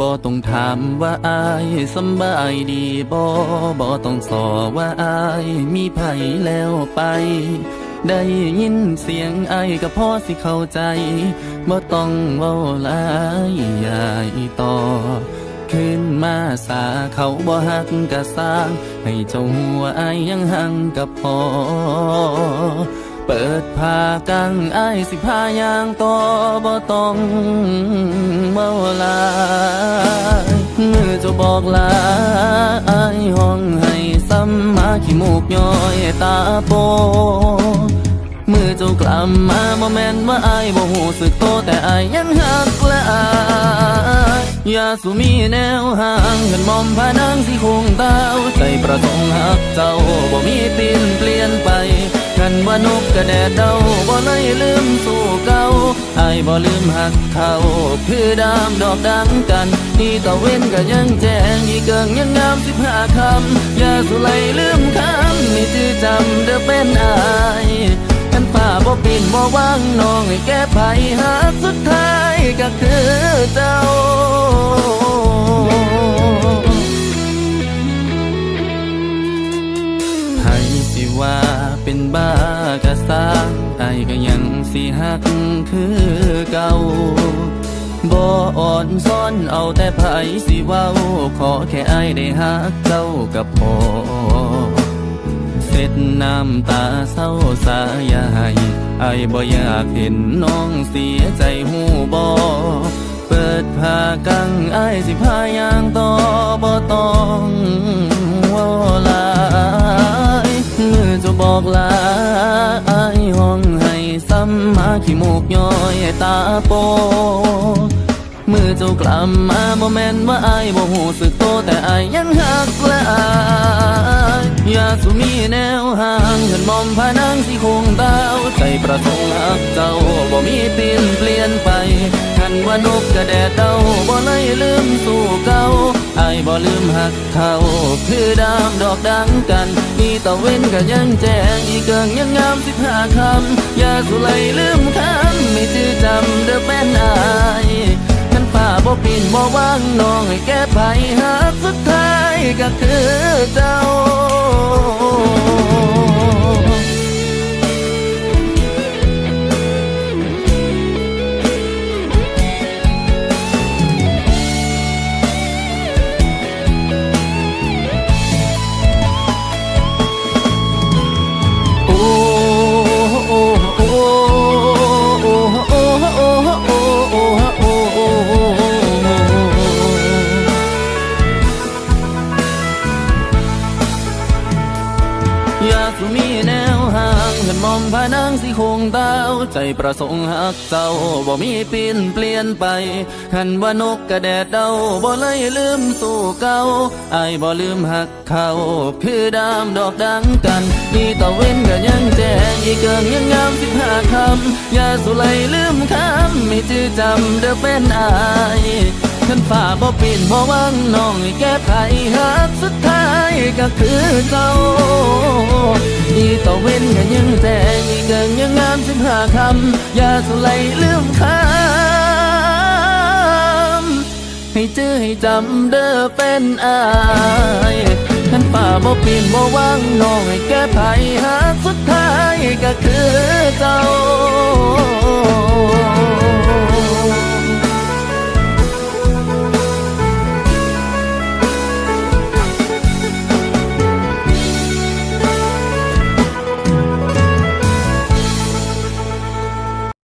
บ่ต้องถามว่าอายสบายดีบ่บ่ต้องสอว่าอายมีไผแล้วไป ได้ยินเสียงไอายก็พอสิเข้าใจบ่ต้องเว้าหลายใหญ่ต่อขึ้นมาสาเขาบ่หักกะสร้าง ให้เจ้าหัวไอายยังหังกับพอ เปิดผ้ากังไอายสิพายางต่อบ่ต้องเมาลายมือเจะบอกลาไอายห้องให้ซ้ำมาขี้มูกย้อยตาโปมื่อเจ้ากลับมาบ่แม่นว่าอายบ่หูสึกโตแต่อายยังหักและอายอย่าสุมีแนวห่างกันมอมพานังสิคงเต้าใจประสงค์หักเจ้าบ่มีปีน ว่านกกระแดดเดาบ่เลยลืมสู่เก่าไอายบ่ลืมหักเขาคือดามดอกดังกันที่ตะเว้นก็ยังแจ้งอีเกิงยังงามสิบห้าคำอย่าสุไลลืมคำนี่จือจำเด้อเป็นอายกันฝ่าบ่ปินบ่ว่างน้องให้แก้ไขหาสุดท้ายก็คือเจ้า ก็ยังสิหักคือเก่าบ่อ่อนซ้อนเอาแต่ไผสิเว้า ขอแค่ไอ้ได้หักเจ้ากับพอเสร็จน้ำตาเศร้าสายายไอ้บ่อยากเห็นน้องเสียใจหูบอเปิดผ้ากังไอ้สิพายางต่อบ่ต้องว่าลายเมื่อจะบอกลา ตาโป มือเจ้ากลับมาบ่แม่นว่าอายบ่หูสึกโตแต่อายยังหักและอายอย่าสุมีแนวห่างเห็นมอมพานังสิคงเต้าใจประสงค์หักเจ้าบ่มีปีนเปลี่ยนไปคันว่านกกระแดดเดาบ่เลยลืมสู่เก่าอายบ่ลืมหักเขาคือดามดอกดังกันนี่ตะเว้นก็ยังแจ้งอีเกิงยังงามสิบห้าคำอย่าสุไลลืมคำ ไม่จือจำเด้อแฟนอายกันฝ่าบ่ปินบ่ว่างน้องให้แก้ไขหากสุดท้ายก็คือเจ้า มอมพานังสิคงเต้าใจประสงค์หักเจ้าบ่มีปีนเปลี่ยนไปคันว่านกกระแดดเดาบ่เลยลืมสู่เก่าไอบ่ลืมหักเขาคือดามดอกดังกันนี่ตะเว้นก็ยังแจ้งอีเกิงยังงามสิบห้าคำอย่าสุไลลืมคำไม่จือจำเด้อเป็นอายขันฝ่าบ่ปินบ่ว่างน้องแก้ไขหักสุดท้ายก็คือเจ้าอีตะเว้นก็ยัง คำอย่าสุไลลืมคำให้จื้อให้จำเด้อเป็นอายขันฝ่าบ่ปีนบ่ว่างน้องให้แก้ไผหาสุดท้ายก็คือเจ้า